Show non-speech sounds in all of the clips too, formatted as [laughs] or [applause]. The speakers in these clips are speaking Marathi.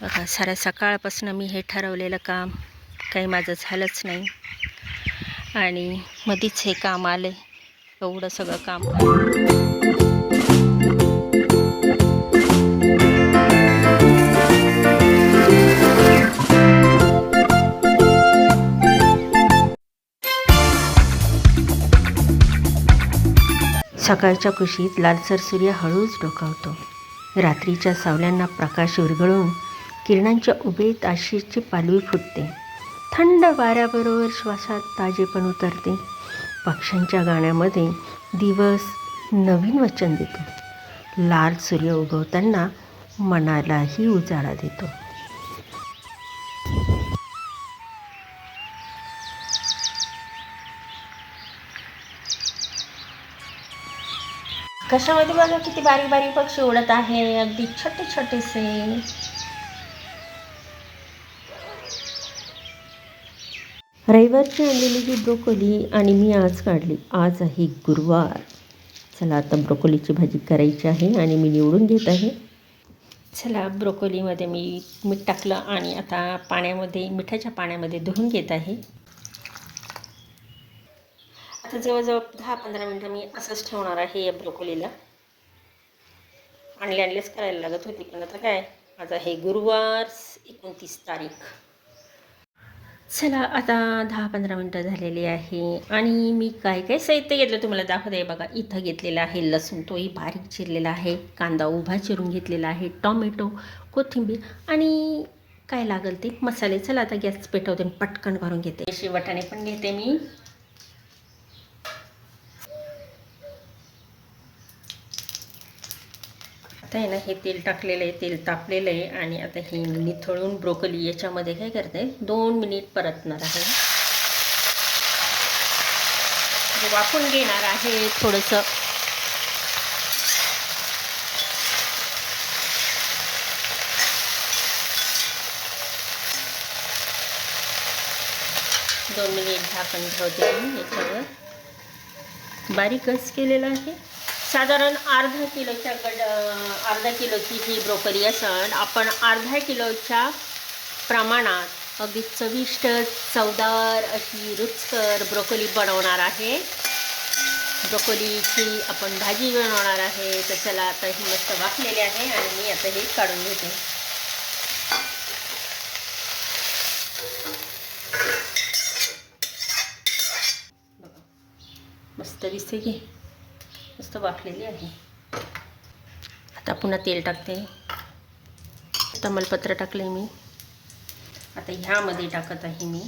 बघा साऱ्या सकाळपासून मी हे ठरवलेलं काम काही माझं झालंच नाही. आणि मधीच हे काम आले एवढं सगळं काम. सकाळच्या कुशीत लालसर सूर्य हळूच डोकावतो. रात्रीच्या सावल्यांना प्रकाश विरघळून किरणांच्या उभेत आशिषची पालवी फुटते. थंड वाऱ्याबरोबर श्वासात ताजेपण उतरते. पक्ष्यांच्या गाण्यामध्ये दिवस नवीन वचन देतो. लाल सूर्य उगवताना मनालाही उजाळा देतो. कशामध्ये बघा किती बारीक बारीक पक्षी उडत आहे. अगदी छोटे छोटेसे. रविवारची आणलेली ही ब्रोकोली आणि मी आज काढली आज आहे गुरुवार. चला आता ब्रोकोलीची भाजी करायची आहे आणि मी निवडून घेत आहे. चला ब्रोकोलीमध्ये मी मीठ टाकलं आणि आता पाण्यामध्ये मिठाच्या पाण्यामध्ये धुवून घेत आहे. आता जवळजवळ दहा पंधरा मिनटं मी असंच ठेवणार आहे या ब्रोकोलीला. आणले आणलेच करायला लागत होती पण आता काय? आज आहे गुरुवार एकोणतीस तारीख. चला आता दहा पंधरा मिनटं झालेली आहे आणि मी काय काय साहित्य घेतलं तुम्हाला दाखवते. बघा इथं घेतलेलं आहे लसूण तोही बारीक चिरलेला आहे. कांदा उभा चिरून घेतलेला आहे. टॉमॅटो कोथिंबीर आणि काय लागेल ते मसाले. चला आता गॅस पेटवते पटकन करून घेते. अशी वाटाणे पण घेते मी. आता आहे ना हे तेल टाकलेलं आहे तेल तापलेलं आहे आणि आता हे निथळून ब्रोकली याच्यामध्ये काय करते दोन मिनिट परतणार आहे. म्हणजे वाफून घेणार आहे थोडंसं. दोन मिनिट झाकण ठेवते मी याच्यावर. बारीकच केलेलं आहे. साधारण अर्धा किलोच्या गड अर्धा किलोची ही ब्रोकरी असन. आपण अर्धा किलोच्या प्रमाणात अगदी चविष्ट चवदार अशी रुचकर ब्रोकोली बनवणार आहे. ब्रोकोलीची आपण भाजी बनवणार आहे. तर चला आता ही मस्त वाकलेली आहे आणि मी आता हे काढून घेते. बघा. मस्त दिसते की? मस्त वाफलेली आहे. आता पुन्हा तेल टाकते तमालपत्र टाकले मी. आता ह्यामध्ये टाकत आहे मी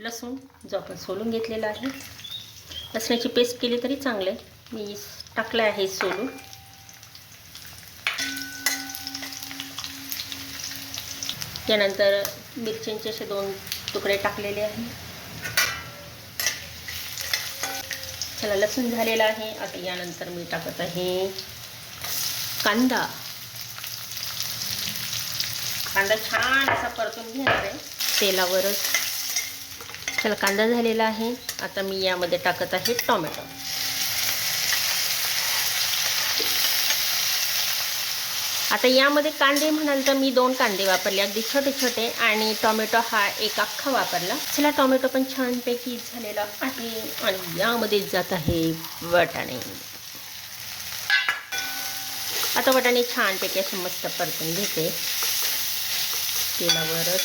लसूण जो आपण सोलून घेतलेला आहे. लसणाची पेस्ट केली तरी चांगलं आहे मी टाकलं आहे सोलून. त्यानंतर मिरच्यांचे असे दोन तुकडे टाकलेले आहे. चला लसूण झालेला आहे. आता यानंतर मी टाकत आहे कांदा. कांदा छान असा परतून घेणार आहे तेलावरच. चला कांदा झालेला आहे. आता मी यामध्ये टाकत आहे टोमॅटो. आता यामध्ये कांदे म्हणाल तर मी दोन कांदे वापरले. अगदी छोटे छोटे आणि टोमॅटो हा एक अख्खा वापरला. चला टोमॅटो पण छानपैकी झालेला आहे आणि यामध्ये जात आहे वाटाणे. आता वाटाणे छानपैकी असं मस्त परतून घेते. तेलावरच.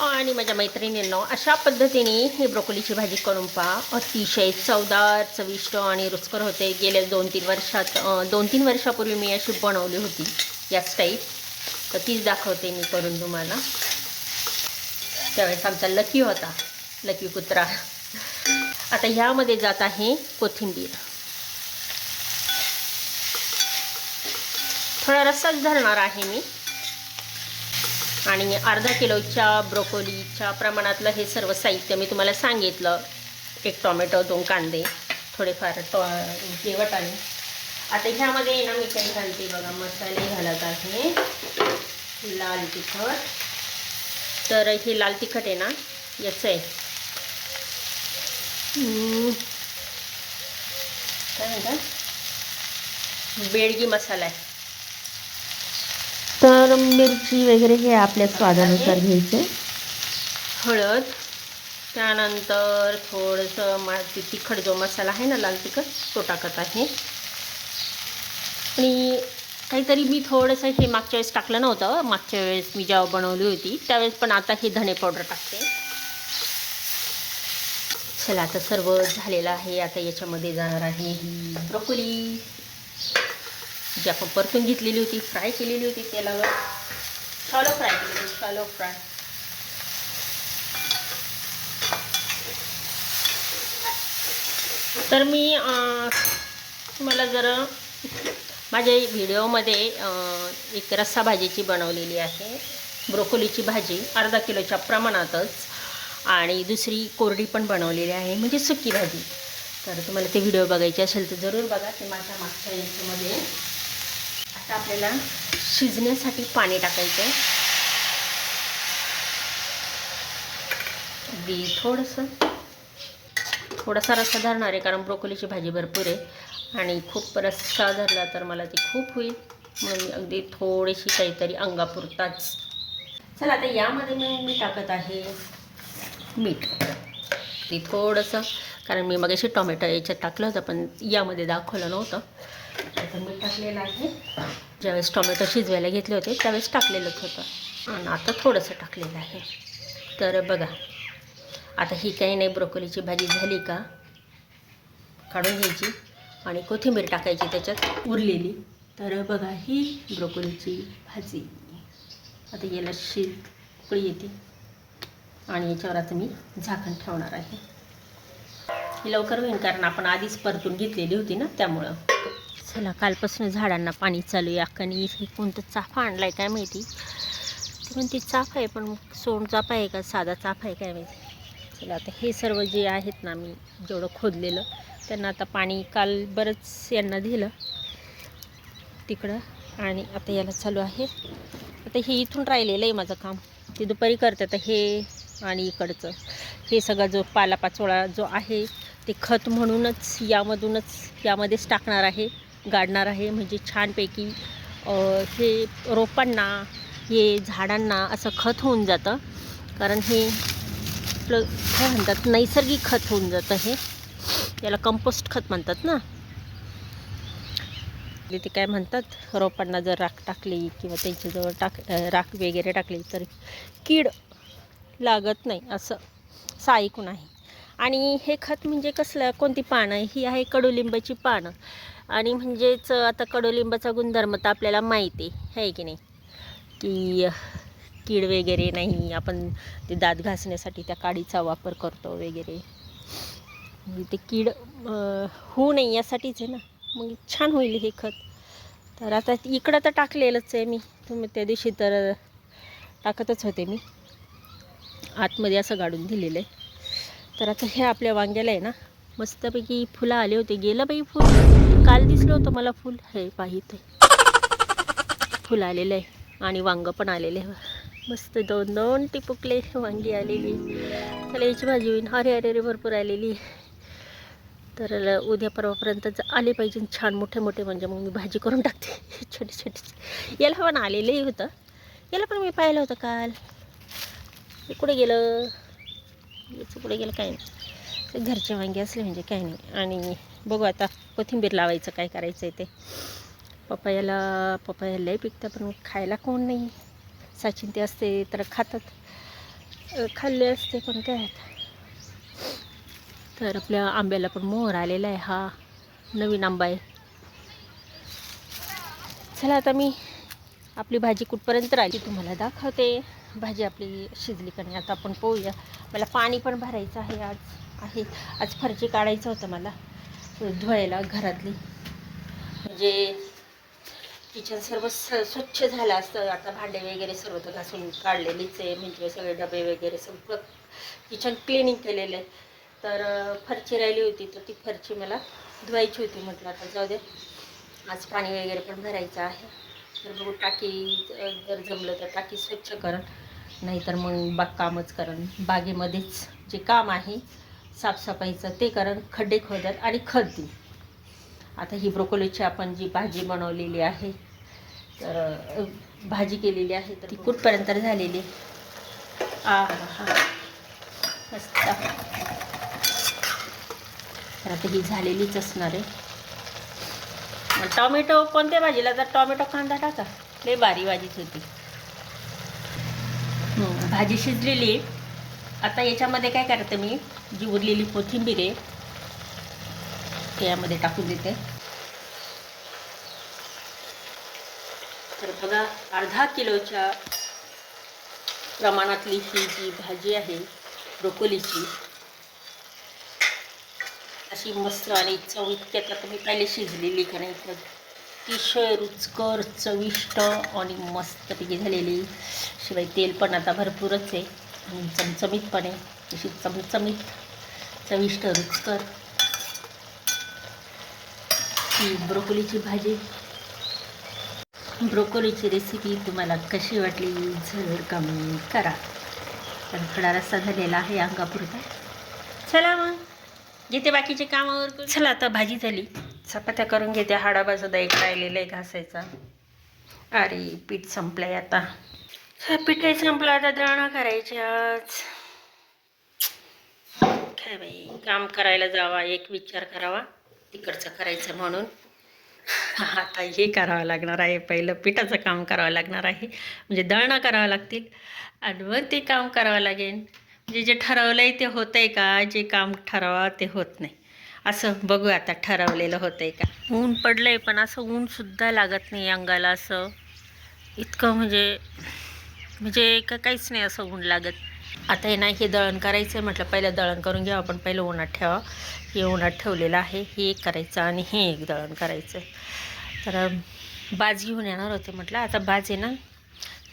आणि माझ्या मैत्रिणींनो अशा पद्धतीने ही ब्रोकोलीची भाजी करून पहा. अतिशय चवदार चविष्ट आणि रुचकर होते. गेल्या दोन तीन वर्षात दोन तीन वर्षापूर्वी मी अशी बनवली होती याच टाईप तर तीच दाखवते मी करून तुम्हाला. त्यावेळेस आमचा लकी होता लकी कुत्रा. आता ह्यामध्ये जात आहे कोथिंबीर. थोडा रस्साच धरणार आहे मी. आणि अर्धा किलोच्या ब्रोकोलीच्या प्रमाणातलं हे सर्व साहित्य मी तुम्हाला सांगितलं. एक टोमॅटो दोन कांदे थोडेफार टॉ हे वाटाणे. आता ह्यामध्ये ना मी काही घालते बघा मसाले घालत आहे. लाल तिखट. तर हे लाल तिखट आहे ना याचं आहे. काय म्हणतात बेडगी मसाला आहे. तर मिरची वगैरे हे आपल्या स्वादानुसार घ्यायचे. हळद त्यानंतर थोडंसं मा तिखट जो मसाला आहे ना लाल तिखट तो टाकत आहे. आणि काहीतरी मी थोडंसं हे मागच्या वेळेस टाकलं नव्हतं. मागच्या वेळेस मी जेव्हा बनवली होती त्यावेळेस पण आता हे धणे पावडर टाकते. चला आता सर्व झालेलं आहे. आता याच्यामध्ये जाणार आहे ब्रोकोली. जी आपण परतून घेतलेली होती फ्राय केलेली होती तेलावर. शॉलो फ्राय केलेली शॉलो फ्राय तर मी तुम्हाला जर माझ्या व्हिडिओमध्ये एक रस्सा भाजीची बनवलेली आहे. ब्रोकोलीची भाजी अर्धा किलोच्या प्रमाणातच. आणि दुसरी कोरडी पण बनवलेली आहे म्हणजे सुकी भाजी. तर तुम्हाला ते व्हिडिओ बघायचे असेल तर जरूर बघा ते माझ्या मागच्या याच्यामध्ये आता आपल्याला शिजण्यासाठी पाणी टाकायचं आहे. अगदी थोडंसं. थोडासा रस्सा धरणार आहे कारण ब्रोकोलीची भाजी भरपूर आहे. आणि खूप रस्सा धरला तर मला ती खूप होईल. म्हणून मी अगदी थोडीशी काहीतरी अंगापुरताच. चला आता यामध्ये मी मी टाकत आहे मीठ. ती थोडंसं. कारण मी मग टोमॅटो याच्यात टाकलं होतं पण यामध्ये दाखवलं नव्हतं. आता मीठ टाकलेलं आहे. ज्यावेळेस टोमॅटो शिजवायला घेतले होते त्यावेळेस टाकलेलंच होतं. आणि आता थोडंसं टाकलेलं आहे. तर बघा आता ही काही नाही ब्रोकोलीची भाजी झाली का? काढून घ्यायची आणि कोथिंबीर टाकायची त्याच्यात उरलेली. तर बघा ही ब्रोकोलीची भाजी. आता याला शीत उकळी येते. आणि याच्यावर आता मी झाकण ठेवणार आहे. ही लवकर होईल कारण आपण आधीच परतून घेतलेली होती ना त्यामुळं. चला कालपासून झाडांना पाणी चालू आहे. अक्कानी इथे कोणतं चाफा आणलाय काय माहिती? ती म्हणते चाफा आहे पण सोन चाफा आहे का? साधा चाफा आहे काय माहिती? चला आता हे सर्व जे आहेत ना मी जेवढं खोदलेलं त्यांना आता पाणी काल बरंच यांना दिलं तिकडं. आणि आता याला चालू आहे. आता हे इथून राहिलेलं आहे माझं काम. ते दुपारी करते आता हे आणि इकडचं. हे सगळं जो पालापाचोळा जो आहे ते खत म्हणूनच यामधूनच यामध्येच टाकणार आहे. गाडणार आहे. म्हणजे छानपैकी हे रोपांना हे झाडांना असं खत होऊन जातं. कारण हे आपलं काय म्हणतात नैसर्गिक खत होऊन जातं हे. याला कंपोस्ट खत म्हणतात ना. ते काय म्हणतात रोपांना जर राख टाकली किंवा त्यांच्याजवळ टाक राख वगैरे टाकली तर कीड लागत नाही असं असं ऐकून आहे. आणि हे खत म्हणजे कसलं कोणती पानं? ही आहे कडुलिंबाची पानं. आणि म्हणजेच आता कडुलिंबाचा गुणधर्म तर आपल्याला माहिती आहे की नाही? की कीड वगैरे नाही आपण ते दात घासण्यासाठी त्या काडीचा वापर करतो वगैरे. म्हणजे ते कीड होऊ नये यासाठीच आहे ना? मग छान होईल हे खत. तर आता इकडं तर टाकलेलंच आहे मी. तुम्ही त्या दिवशी तर टाकतच होते मी. आतमध्ये असं गाडून दिलेलं आहे. तर आता हे आपल्या वांग्याला आहे ना? मस्तपैकी फुलं आले होते. गेलं बाई फुलं. काल दिसलं होतं मला फुल. हे पाहिजे फुल आलेलं आहे. आणि वांगं पण आलेलं आहे. मस्त दोन दोन टिपुकले वांगी आलेली त्याला याची भाजी होईल. अरे अरे अरे भरपूर आलेली तर उद्या परवापर्यंत आले पाहिजे. छान मोठे मोठे म्हणजे मग मी भाजी करून टाकते. [laughs] छोटे छोटे. याला पण आलेलंही होतं. याला पण मी पाहिलं होतं काल. हे कुठे गेलं? याचं कुठे गेलं? काय नाही. घरचे वांगे असले म्हणजे काय नाही. आणि बघू आता कोथिंबीर लावायचं काय करायचं आहे ते. पपयाला पपया लय पिकतं पण खायला कोण नाही. साचिन ते असते तर खातात. खाल्ले असते पण काय तर आपल्या आंब्याला पण मोहर आलेला आहे हा नवीन आंबा आहे. चला आता मी आपली भाजी कुठपर्यंत राहिली तुम्हाला दाखवते. भाजी आपली शिजली का नाही आता आपण पोहूया. मला पाणी पण भरायचं आहे आज. आहे. आज फरची काढायचं होतं मला. धुवायला घरातली. म्हणजे किचन सर्व स- स्वच्छ झालं असतं. आता भांडे वगैरे सर्व तर घासून काढलेलीच आहे. म्हणजे सगळे डबे वगैरे सगळं किचन क्लिनिंग केलेलं आहे. तर फरची राहिली होती. तर ती फरची मला धुवायची होती म्हटलं आता जाऊ दे. आज पाणी वगैरे पण भरायचं आहे. तर बघू टाकी जर जमलं तर टाकी स्वच्छ करण नाहीतर मग बाग कामच करण. बागेमध्येच जे काम आहे साफसफाईचं ते करण खड्डे खोदत आणि खत देईन आता ही ब्रोकोलीची आपण जी भाजी बनवलेली आहे तर भाजी केलेली आहे तर ती कुठपर्यंत झालेली? आ हा. मस्त. तर आता ही झालेलीच असणार आहे. टॉमॅटो कोणत्या भाजीला? तर टॉमॅटो कांदा टाका. लय बारी भाजीच होती. हो, भाजी शिजलेली आता याच्यामध्ये काय करते मी? जी उरलेली कोथिंबीर आहे यामध्ये टाकून देते. तर बघा अर्धा किलोच्या प्रमाणातली ही जी भाजी आहे ब्रोकोलीची अशी मस्त आणि चवित्यात आता मी पहिले शिजलेली का नाही तर अतिशय रुचकर चविष्ट आणि मस्तपैकी झालेली. शिवाय तेल पण आता भरपूरच आहे. आणि चमचमीतपणे अशी चमचमीत चविष्ट रुचकर. ही ब्रोकोलीची भाजी. ब्रोकोलीची रेसिपी तुम्हाला कशी वाटली? जरूर कमेंट करा. तर थोडा रस्सा झालेला आहे अंगापुरता. चला मग. घेते बाकीचे कामावर चला आता भाजी झाली. चपात्या करून घेते. हाडाबाजुदा एक राहिलेला आहे घासायचा. अरे पीठ संपलंय आता. हा, पीठही संपलं. आता दळणं करायची आज. काय बाई काम करायला जावा. एक विचार करावा. तिकडचं करायचं म्हणून. आता हे करावं लागणार आहे. पहिलं पिठाचं काम करावं लागणार आहे. म्हणजे दळणं करावं लागतील. आणि मग ते काम करावं लागेल. म्हणजे जे जे ठरवलं आहे ते होतं आहे का? जे काम ठरवा ते होत नाही. असं बघू आता ठरवलेलं होतं आहे का? ऊन पडलं आहे पण असं ऊनसुद्धा लागत नाही अंगाला असं. इतकं म्हणजे म्हणजे का काहीच नाही असं ऊन लागत. आता हे नाही हे दळण करायचं आहे म्हटलं पहिलं दळण करून घ्यावं पण पहिलं उन्हात ठेवा. हे उन्हात ठेवलेलं आहे हे एक करायचं आणि हे एक दळण करायचं तर बाज घेऊन येणार होते म्हटलं. आता बाज आहे ना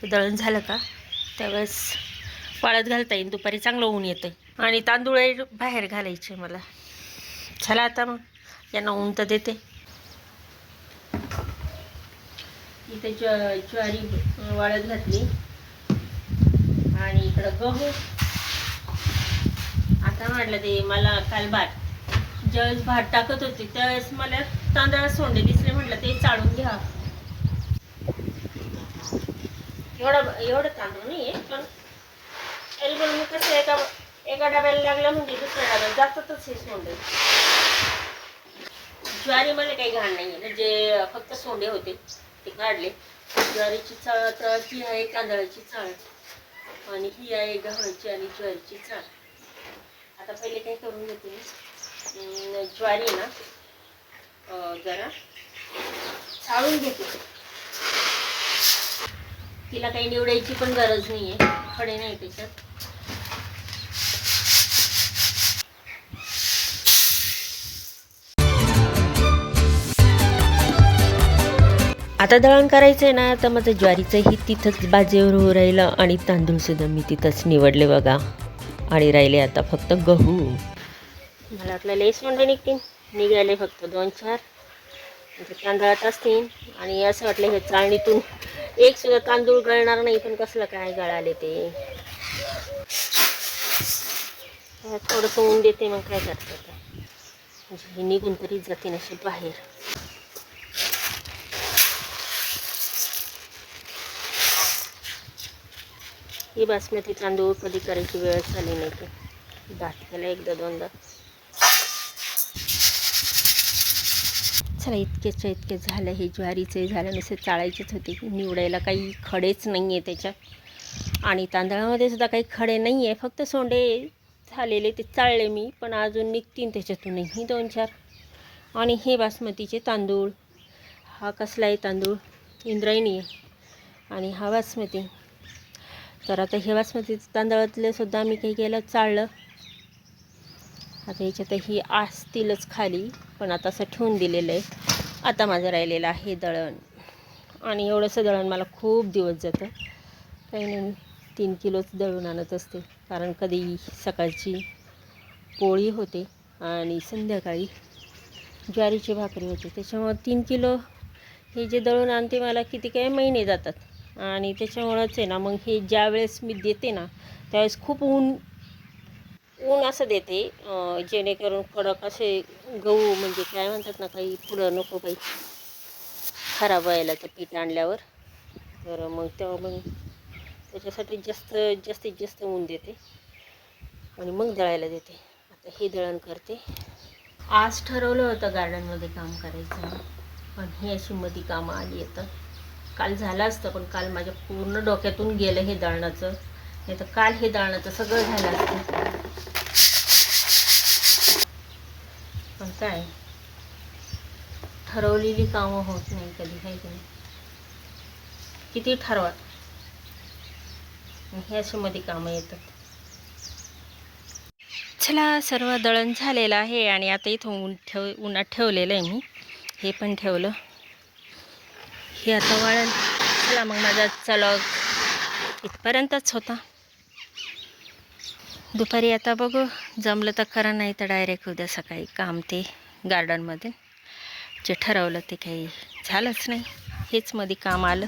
ते दळण झालं का? त्यावेळेस वाळत घालता येईल दुपारी चांगलं ऊन येतं आणि तांदूळ बाहेर घालायचे मला. चला आता मग यांना ऊन तर देते. इथे ज्व ज्वारी वाळत घातली. आणि इकडं गहू. आता म्हटलं ते मला काल भात. ज्यावेळेस भात टाकत होते त्यावेळेस मला तांदळा सोंडे दिसले. म्हटलं ते चाळून घ्या. एवढं एवढं तांदूळ नाही आहे पण एल्बोल मी कसं एका एका डब्याला लागलं म्हणजे दुसऱ्या डब्याला. जातातच हे सोंडे. ज्वारी मला काही घाण नाही आहे जे म्हणजे फक्त सोंडे होते. ते काढले. ज्वारीची चाळ तर ही आहे तांदळाची चाळ. आणि ही आहे गव्हाची आणि ज्वारीची चाळ. आता पहिले काय करून घेते ज्वारी ना जरा चाळून घेते. तिला काही निवडायची पण गरज नाही आहे खडे नाही त्याच्यात. आता दळण करायचं आहे ना तर माझं ज्वारीचंही तिथंच बाजेवर हो राहिलं आणि तांदूळसुद्धा मी तिथंच निवडले बघा. आणि राहिले आता फक्त गहू. मला वाटलं लेस म्हणजे निघतील. निघाले फक्त दोन चार. म्हणजे तांदळात असतील आणि असं वाटलं हे चाळणीतून एक सुद्धा तांदूळ गळणार नाही पण कसलं काय गळाले ते. ह्यात थोडंसं ऊन देते मग काय करतात आता. म्हणजे हे निघून तरी जाते नशी बाहेर. ही बासमती तांदूळ कधी करायची वेळ झाली नाही ते. भात एकदा दोनदा. चला इतकेच्या इतके झालं हे ज्वारीचे झालं नसे चाळायचेच होते निवडायला काही खडेच नाही आहे त्याच्यात. आणि तांदळामध्ये सुद्धा काही खडे नाही आहे फक्त सोंडे झालेले ते चाळले मी पण अजून निघतीन त्याच्यातूनही दोन चार. आणि हे बासमतीचे तांदूळ हा कसला आहे तांदूळ? इंद्रायणी आहे. आणि हा बासमती. तर आता हे बासमती तांदळातले सुद्धा मी काही केलं चाळलं. आता याच्यातही असतीलच खाली पण आता असं ठेवून दिलेलं आहे. आता माझं राहिलेलं आहे दळण. आणि एवढंसं दळण मला खूप दिवस जातं. काही नाही तीन किलोच दळून आणत असते कारण कधी सकाळची पोळी होते आणि संध्याकाळी ज्वारीची भाकरी होते. त्याच्यामुळं तीन किलो हे जे दळून आणते मला किती काही महिने जातात. आणि त्याच्यामुळंच आहे ना मग हे ज्या वेळेस मी देते ना त्यावेळेस खूप ऊन ऊन असं देते जेणेकरून कडक असे गहू म्हणजे काय म्हणतात ना काही फुलं नको काही खराब व्हायला ते पीठ आणल्यावर. तर मग तेव्हा मग त्याच्यासाठी जास्त जास्तीत जास्त ऊन देते आणि मग दळायला देते. आता हे दळण करते. आज ठरवलं होतं गार्डनमध्ये काम करायचं. पण ही अशी मधी कामं आली येतं काल झालं असतं पण काल माझ्या पूर्ण डोक्यातून गेलं हे दळणाचं. नाही तर काल हे दळणाचं सगळं झालं असतं पण काय? ठरवलेली कामं होत नाही कधी काही की नाही? किती ठरवा हे अशी मध्ये कामं येतात. चला सर्व दळण झालेलं आहे आणि आता इथं ऊन ठेव उन्हात ठेवलेलं आहे मी. हे पण ठेवलं. हे आता वाळण चला मग माझा चलॉग इथपर्यंतच होता. दुपारी आता बघू. जमलं तर खरं नाही तर डायरेक्ट उद्या सकाळी काम ते गार्डनमध्ये जे ठरवलं ते काही झालंच नाही. हेच मध्ये काम आलं.